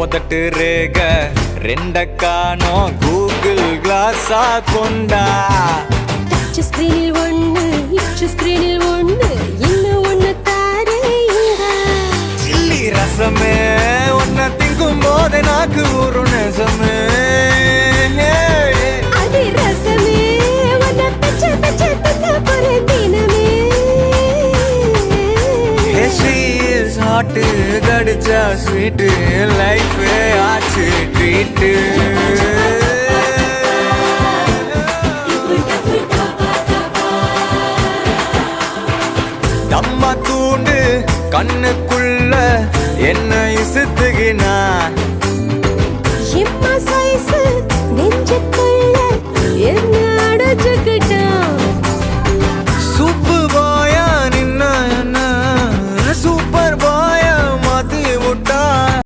உதட்டு ரேக ரெண்ட காணோம் கூகுள் கிளாஸா கொண்டா. டச் ஸ்கிரீனில் ஒண்ணு இச்சு ஸ்கிரீனில் ஒண்ணு இன்னும் ஒண்ணு தாரேங்க. சில்லி ரசமே உன்னை திங்கும் போது நாக்கு ஒரு நெசமே. அது சாட்டு கடிச்சா ஸ்வீட்டு லைஃபே ஆச்சு ட்ரீட்டு தம்மா தூண்டு கண்ணுக்குள்ள என்ன இசுத்துகினா